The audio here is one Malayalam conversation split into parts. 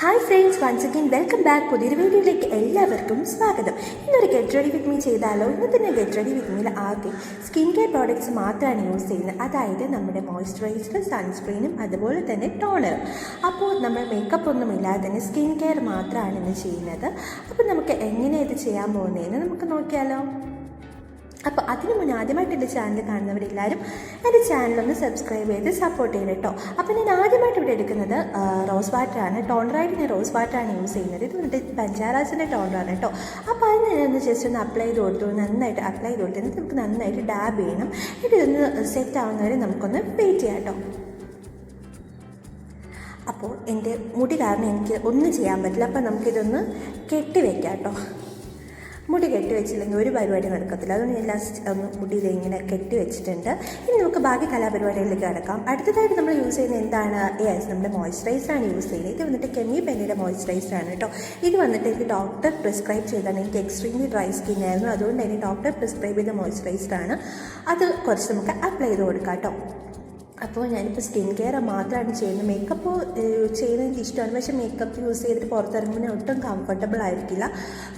Hi friends once again welcome back പുതിയൊരു വീഡിയോയിലേക്ക് എല്ലാവർക്കും സ്വാഗതം. ഇന്നൊരു ഗെറ്റ് റെഡി വിത്ത് മീ ചെയ്താലോ? ഇന്ന് തന്നെ ഗെറ്റ് റെഡി വിത്ത് മീൽ ആകെ സ്കിൻ കെയർ പ്രോഡക്റ്റ്സ് മാത്രമാണ് യൂസ് ചെയ്യുന്നത്. അതായത് നമ്മുടെ മോയ്സ്ചറൈസറും സൺസ്ക്രീനും അതുപോലെ തന്നെ ടോണറും അപ്പോൾ നമ്മൾ മേക്കപ്പ് ഒന്നും ഇല്ലാതെ തന്നെ സ്കിൻ കെയർ മാത്രമാണ് ഇന്ന് ചെയ്യുന്നത്. അപ്പോൾ നമുക്ക് എങ്ങനെ ഇത് ചെയ്യാൻ പോകുന്നതെന്ന് നമുക്ക് നോക്കിയാലോ. അപ്പോൾ അതിന് മുന്നേ ആദ്യമായിട്ട് എന്റെ ചാനൽ കാണുന്നവരെല്ലാവരും എന്റെ ഒന്ന് സബ്സ്ക്രൈബ് ചെയ്ത് സപ്പോർട്ട് ചെയ്യണം കേട്ടോ. അപ്പോൾ ഞാൻ ആദ്യമായിട്ട് ഇവിടെ എടുക്കുന്നത് റോസ് വാട്ടറാണ് ടോണറായിട്ട് ഞാൻ റോസ് വാട്ടറാണ് യൂസ് ചെയ്യുന്നത്. ഇത് വന്നിട്ട് ബഞ്ചാറാസിന്റെ ടോണറാണ് കേട്ടോ. അപ്പോൾ അതിന് ഞാനൊന്ന് ജസ്റ്റ് ഒന്ന് അപ്ലൈ ചെയ്ത് കൊടുത്തു. നന്നായിട്ട് അപ്ലൈ ചെയ്ത് കൊടുത്തു. നമുക്ക് നന്നായിട്ട് ഡാബ് ചെയ്യണം. എന്നിട്ട് ഇതൊന്ന് സെറ്റ് ആവുന്നവരെ നമുക്കൊന്ന് വെയിറ്റ് ചെയ്യാം കേട്ടോ. അപ്പോൾ എന്റെ മുടി കാരണം എനിക്ക് ഒന്നും ചെയ്യാൻ പറ്റില്ല. അപ്പോൾ നമുക്കിതൊന്ന് കെട്ടി വെക്കാം കേട്ടോ. മുടി കെട്ടി വെച്ചില്ലെങ്കിൽ ഒരു പരിപാടി നടക്കത്തില്ല. അതുകൊണ്ട് എല്ലാ മുടിയിൽ ഇങ്ങനെ കെട്ടി വെച്ചിട്ടുണ്ട്. ഇനി നമുക്ക് ബാക്കി കലാപരിപാടികളിലേക്ക് കിടക്കാം. അടുത്തതായിട്ട് നമ്മൾ യൂസ് ചെയ്യുന്നത് എന്താണ്? യെസ് നമ്മുടെ മോയ്സ്ചറൈസറാണ് യൂസ് ചെയ്യുന്നത്. ഇത് വന്നിട്ട് കെമി പെന്നിയുടെ മോയ്സ്ചറൈസറാണ് കേട്ടോ. ഇത് വന്നിട്ട് എനിക്ക് ഡോക്ടർ പ്രിസ്ക്രൈബ് ചെയ്താണ് എനിക്ക് എക്സ്ട്രീംലി ഡ്രൈ സ്കിൻ ആയിരുന്നു. അതുകൊണ്ട് എനിക്ക് ഡോക്ടർ പ്രിസ്ക്രൈബ് ചെയ്ത മോയ്സ്ചറൈസറാണ് അത് കുറച്ച് നമുക്ക് അപ്ലൈ ചെയ്ത് കൊടുക്കാം കേട്ടോ. അപ്പോൾ ഞാനിപ്പോൾ സ്കിൻ കെയർ മാത്രമാണ് ചെയ്യുന്നത്. മേക്കപ്പ് ചെയ്യുന്നത് എനിക്ക് ഇഷ്ടമാണ്. പക്ഷെ മേക്കപ്പ് യൂസ് ചെയ്തിട്ട് പുറത്തിറങ്ങുമ്പോൾ ഒട്ടും കംഫർട്ടബിൾ ആയിരിക്കില്ല.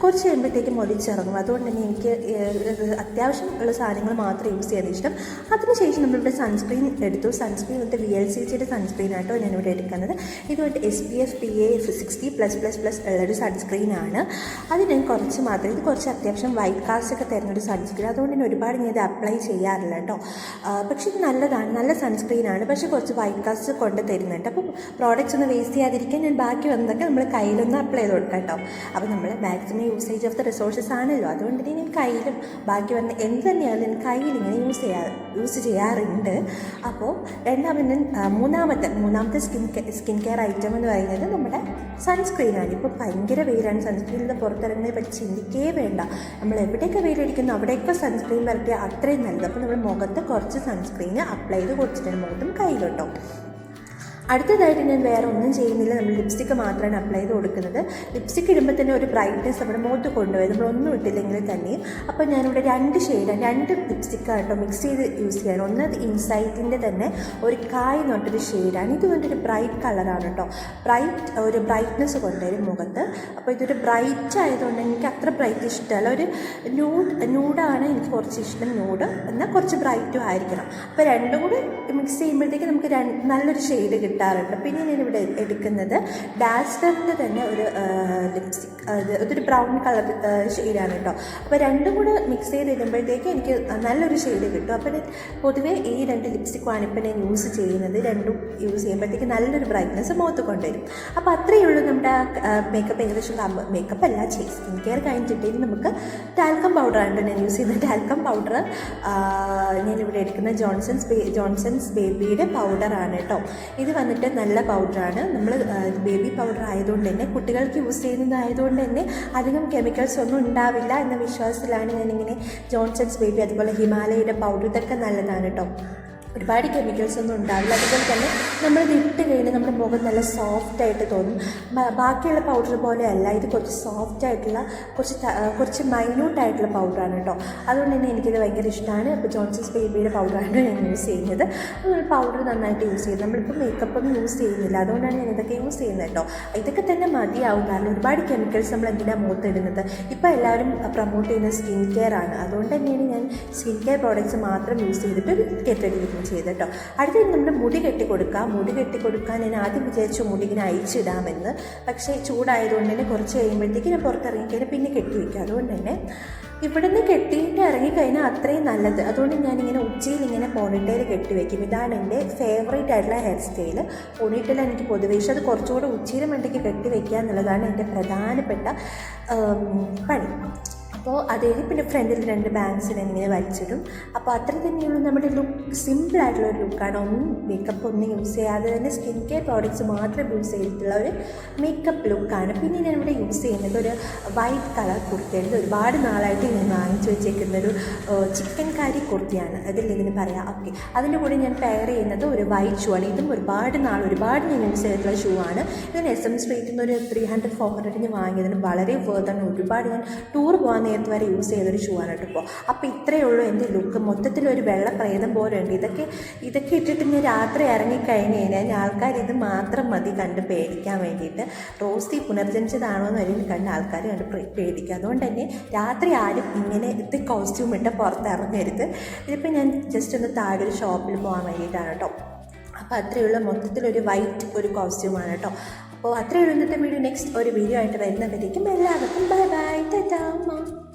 കുറച്ച് കഴിയുമ്പോഴത്തേക്കും ഒലിച്ചിറങ്ങും അതുകൊണ്ട് തന്നെ എനിക്ക് അത്യാവശ്യം ഉള്ള സാധനങ്ങൾ മാത്രം യൂസ് ചെയ്യാൻ ഇഷ്ടം. അതിനുശേഷം നമ്മളിവിടെ സൺസ്ക്രീൻ എടുത്തു. സൺസ്ക്രീൻ വന്നിട്ട് വി എൽ സി ജിയുടെ സൺസ്ക്രീൻ ആട്ടോ ഞാനിവിടെ എടുക്കുന്നത്. ഇതുകൊണ്ട് S P F P A sixty plus plus plus ഉള്ളൊരു സൺസ്ക്രീനാണ് അത് ഞാൻ കുറച്ച് മാത്രം ഇത് കുറച്ച് അത്യാവശ്യം വൈറ്റ് കാസ്റ്റ് ഒക്കെ തരുന്നൊരു സൺസ്ക്രീൻ അതുകൊണ്ട് തന്നെ ഒരുപാട് ഞാൻ ഇത് അപ്ലൈ ചെയ്യാറില്ല കേട്ടോ. പക്ഷേ ഇത് നല്ലതാണ്. നല്ല സൺസ്ക്രീനാണ് പക്ഷേ കുറച്ച് വൈറ്റ് കാസ്റ്റ് കൊണ്ട് തരുന്നുണ്ട്. അപ്പോൾ പ്രോഡക്റ്റ്സ് ഒന്ന് വേസ്റ്റ് ചെയ്യാതിരിക്കാൻ ഞാൻ ബാക്കി വന്നതൊക്കെ നമ്മൾ കയ്യിലൊന്ന് അപ്ലൈ ചെയ്ത് കൊടുക്കാം കേട്ടോ അപ്പോൾ നമ്മൾ maximum usage of the resources ആണല്ലോ. അതുകൊണ്ട് തന്നെ ഞാൻ കയ്യിലും ബാക്കി വന്ന എന്ത് തന്നെയാണ് ഞാൻ കയ്യിൽ ഇങ്ങനെ യൂസ് ചെയ്യാ യൂസ് ചെയ്യാറുണ്ട്. അപ്പോൾ രണ്ടാമത് മൂന്നാമത്തെ മൂന്നാമത്തെ സ്കിൻ സ്കിൻ കെയർ ഐറ്റം എന്ന് പറയുന്നത് നമ്മുടെ സൺസ്ക്രീനാണ് ഇപ്പോൾ ഭയങ്കര വെയിലാണ്. സൺസ്ക്രീനിൽ നിന്ന് പുറത്തിറങ്ങുന്നതിനെ പറ്റി ചിന്തിക്കേ വേണ്ട. നമ്മൾ എവിടെയൊക്കെ വെയിലടിക്കുന്നു അവിടെയൊക്കെ സൺസ്ക്രീൻ വരട്ടിയാൽ അത്രയും നല്ലത്. അപ്പോൾ നമ്മൾ മുഖത്ത് കുറച്ച് സൺസ്ക്രീൻ അപ്ലൈ ചെയ്ത് കൊടുത്തിട്ടുണ്ട്. മുഖത്തും കയ്യിലോട്ടോ. അടുത്തതായിട്ട് ഞാൻ വേറെ ഒന്നും ചെയ്യുന്നില്ല. നമ്മൾ ലിപ്സ്റ്റിക്ക് മാത്രമാണ് അപ്ലൈ ചെയ്ത് കൊടുക്കുന്നത്. ലിപ്സ്റ്റിക്ക് ഇടുമ്പോൾ തന്നെ ഒരു ബ്രൈറ്റ്നെസ് നമ്മുടെ മുഖത്ത് കൊണ്ടുവരും. നമ്മളൊന്നും ഇട്ടില്ലെങ്കിൽ തന്നെയും. അപ്പോൾ ഞാനിവിടെ രണ്ട് ഷെയ്ഡാണ് രണ്ട് ലിപ്സ്റ്റിക്കാണ് കേട്ടോ മിക്സ് ചെയ്ത് യൂസ് ചെയ്യാൻ ഒന്ന് ഇൻസൈറ്റിന്റെ തന്നെ ഒരു കായ് എന്ന് പറഞ്ഞിട്ടൊരു ഷെയ്ഡാണ് ഇത് വന്നിട്ടൊരു ബ്രൈറ്റ് കളറാണ് കേട്ടോ. ബ്രൈറ്റ് ഒരു ബ്രൈറ്റ്നെസ് കൊണ്ടുവരും മുഖത്ത്. അപ്പോൾ ഇതൊരു ബ്രൈറ്റ് ആയതുകൊണ്ട് എനിക്ക് അത്ര ബ്രൈറ്റ് ഇഷ്ടമല്ല. ഒരു ന്യൂഡ് ന്യൂഡാണ് എനിക്ക് കുറച്ച് ഇഷ്ടം ന്യൂഡ് എന്നാൽ കുറച്ച് ബ്രൈറ്റും ആയിരിക്കണം. അപ്പോൾ രണ്ടും കൂടി മിക്സ് ചെയ്യുമ്പോഴത്തേക്ക് നമുക്ക് നല്ലൊരു ഷെയ്ഡ് കിട്ടാറുണ്ട്. പിന്നെ ഞാനിവിടെ എടുക്കുന്നത് ഡാസ്ലറിന്റെ തന്നെ ഒരു ലിപ്സ്റ്റിക് അത് ഇതൊരു ബ്രൗൺ കളർ ഷെയ്ഡാണ് കേട്ടോ. അപ്പോൾ രണ്ടും കൂടെ മിക്സ് ചെയ്ത് ഇടുമ്പോഴത്തേക്ക് എനിക്ക് നല്ലൊരു ഷെയ്ഡ് കിട്ടും. അപ്പോൾ ഞാൻ പൊതുവേ ഈ രണ്ട് ലിപ്സ്റ്റിക്കുമാണ് ഇപ്പോൾ ഞാൻ യൂസ് ചെയ്യുന്നത്. രണ്ടും യൂസ് ചെയ്യുമ്പോഴത്തേക്ക് നല്ലൊരു ബ്രൈറ്റ്നസ് മുഖത്ത് കൊണ്ടുവരും. അപ്പോൾ അത്രയേ ഉള്ളൂ നമ്മുടെ മേക്കപ്പ് ഏകദേശം മേക്കപ്പ് അല്ല ചെയ്യും സ്കിൻ കെയർ കഴിഞ്ഞിട്ടുണ്ടെങ്കിൽ നമുക്ക് ടാൽക്കം പൗഡറാണ് ഞാൻ യൂസ് ചെയ്യുന്നത്. ടാൽക്കം പൗഡർ ഞാനിവിടെ എടുക്കുന്ന ജോൺസൺസ് ബേ ജോൺസൺസ് ബേബിയുടെ പൗഡറാണ് കേട്ടോ. ഇത് വന്നിട്ട് നല്ല പൗഡറാണ് നമ്മൾ ബേബി പൗഡർ ആയതുകൊണ്ട് തന്നെ കുട്ടികൾക്ക് യൂസ് ചെയ്യുന്നതായതുകൊണ്ട് തന്നെ അധികം കെമിക്കൽസ് ഒന്നും ഉണ്ടാവില്ല എന്ന വിശ്വാസത്തിലാണ് ഞാനിങ്ങനെ ജോൺസൺസ് ബേബി അതുപോലെ ഹിമാലയയുടെ പൗഡർ ഇതൊക്കെ നല്ലതാണ് കേട്ടോ ഒരുപാട് കെമിക്കൽസ് ഒന്നും ഉണ്ടാവില്ല. അതുപോലെ തന്നെ നമ്മളിത് ഇട്ട് കഴിഞ്ഞാൽ നമ്മുടെ മുഖം നല്ല സോഫ്റ്റ് ആയിട്ട് തോന്നും. ബാക്കിയുള്ള പൗഡർ പോലെ അല്ല. ഇത് കുറച്ച് സോഫ്റ്റ് ആയിട്ടുള്ള കുറച്ച് കുറച്ച് മൈന്യൂട്ട് ആയിട്ടുള്ള പൗഡറാണ് കേട്ടോ അതുകൊണ്ട് തന്നെ എനിക്കിത് ഭയങ്കര ഇഷ്ടമാണ് അപ്പോൾ ജോൺസൺസ് ബേബിയുടെ പൗഡറാണ് ഞാൻ യൂസ് ചെയ്യുന്നത്. അതുപോലെ പൗഡർ നന്നായിട്ട് യൂസ് ചെയ്യും നമ്മളിപ്പോൾ മേക്കപ്പ് ഒന്നും യൂസ് ചെയ്യുന്നില്ല. അതുകൊണ്ടാണ് ഞാൻ ഇതൊക്കെ യൂസ് ചെയ്യുന്നത് കേട്ടോ ഇതൊക്കെ തന്നെ മതിയാവും. കാരണം ഒരുപാട് കെമിക്കൽസ് നമ്മൾ എന്തിനാണ് മുഖത്തിടുന്നത് ഇപ്പോൾ എല്ലാവരും പ്രൊമോട്ട് ചെയ്യുന്ന സ്കിൻ കെയർ ആണ്. അതുകൊണ്ട് തന്നെയാണ് ഞാൻ സ്കിൻ കെയർ പ്രോഡക്റ്റ്സ് മാത്രം യൂസ് ചെയ്തിട്ട് കെട്ടടിക്കുന്നു ചെയ്ത് കേട്ടോ അടുത്തത് നമ്മൾ മുടി കെട്ടി കൊടുക്കുക മുടി കെട്ടി കൊടുക്കാൻ ഞാൻ ആദ്യം വിചാരിച്ചു മുടി ഇങ്ങനെ അയച്ചിടാമെന്ന് പക്ഷേ ചൂടായതുകൊണ്ട് തന്നെ കുറച്ച് കഴിയുമ്പോഴത്തേക്ക് ഞാൻ പുറത്തിറങ്ങിക്കാൻ പിന്നെ കെട്ടി വയ്ക്കുക അതുകൊണ്ട് തന്നെ ഇവിടുന്ന് കെട്ടിയിട്ട് ഇറങ്ങിക്കഴിഞ്ഞാൽ അത്രയും നല്ലത്. അതുകൊണ്ട് ഞാനിങ്ങനെ ഉച്ചയിൽ ഇങ്ങനെ പോണിട്ടയിൽ കെട്ടി വെക്കും ഇതാണ് എന്റെ ഫേവറേറ്റ് ആയിട്ടുള്ള ഹെയർ സ്റ്റൈൽ പോണിട്ടയിൽ എനിക്ക് പൊതുവേ പക്ഷേ അത് കുറച്ചുകൂടെ ഉച്ചയിലും വേണ്ടിക്ക് കെട്ടി വയ്ക്കുക എന്നുള്ളതാണ് എന്റെ പ്രധാനപ്പെട്ട പണി. അപ്പോൾ അതിൽ പിന്നെ ഫ്രണ്ടിൽ രണ്ട് ബാങ്ക്സ് ഇങ്ങനെ വലിച്ചിടും. അപ്പോൾ അത്ര തന്നെയുള്ളൂ നമ്മുടെ ലുക്ക് സിമ്പിൾ ആയിട്ടുള്ള ഒരു ലുക്കാണ് ഒന്നും മേക്കപ്പ് ഒന്നും യൂസ് ചെയ്യാതെ തന്നെ സ്കിൻ കെയർ പ്രോഡക്റ്റ്സ് മാത്രം യൂസ് ചെയ്തിട്ടുള്ള ഒരു മേക്കപ്പ് ലുക്കാണ് പിന്നെ ഞാൻ ഇവിടെ യൂസ് ചെയ്യുന്നത് ഒരു വൈറ്റ് കളർ കുർത്തിയാണ്. ഒരുപാട് നാളായിട്ട് ഞാൻ വാങ്ങിച്ചു വെച്ചേക്കുന്ന ഒരു ചിക്കൻ കാരി കുർത്തിയാണ്. അതിൽ ഇതിന് പറയാം. ഓക്കെ അതിന്റെ കൂടെ ഞാൻ പെയർ ചെയ്യുന്നത് ഒരു വൈറ്റ് ഷൂ ആണ്. ഇതും ഒരുപാട് നാൾ ഒരുപാട് ഞാൻ യൂസ് ചെയ്തിട്ടുള്ള ഷൂ ആണ്. ഇതിന് എസ് എം സ്ട്രീറ്റിൽ നിന്ന് ഒരു ത്രീ ഹൺഡ്രഡ് ഫോർ ഹൺഡ്രഡിന് വാങ്ങിയതിന് വളരെ വേർത്താണ് ഒരുപാട് ഞാൻ ടൂർ പോകാൻ നേരം വരെ യൂസ് ചെയ്തൊരു ഷൂ ആണ് കേട്ടോ ഇപ്പോൾ അപ്പോൾ ഇത്രയേ ഉള്ളൂ എന്റെ ലുക്ക് മൊത്തത്തിലൊരു വെള്ള പ്രേതം പോലെ ഉണ്ട്. ഇതൊക്കെ ഇതൊക്കെ ഇട്ടിട്ട് ഞാൻ രാത്രി ഇറങ്ങിക്കഴിഞ്ഞ് കഴിഞ്ഞാൽ ആൾക്കാർ ഇത് മാത്രം മതി കണ്ട് പേടിക്കാൻ വേണ്ടിയിട്ട്. റോസി പുനർജനിച്ചതാണോ എന്ന് വരെ കണ്ട് ആൾക്കാർ കണ്ട് പേടിക്കുക അതുകൊണ്ട് തന്നെ രാത്രി ആരും ഇങ്ങനെ ഇത് കോസ്റ്റ്യൂം ഇട്ട് പുറത്തിറങ്ങരുത്. ഇതിപ്പോൾ ഞാൻ ജസ്റ്റ് ഒന്ന് താഴെ ഒരു ഷോപ്പിൽ പോകാൻ വേണ്ടിയിട്ടാണ് കേട്ടോ. അപ്പോൾ അത്രയുള്ള മൊത്തത്തിലൊരു വൈറ്റ് ഒരു കോസ്റ്റ്യൂമാണ് കേട്ടോ. അപ്പോൾ അത്രയുള്ള ഇന്നത്തെ വീഡിയോ. നെക്സ്റ്റ് ഒരു വീഡിയോ ആയിട്ട് വരുന്നവരേക്കും എല്ലാവർക്കും ബൈ ബൈ ടാറ്റാ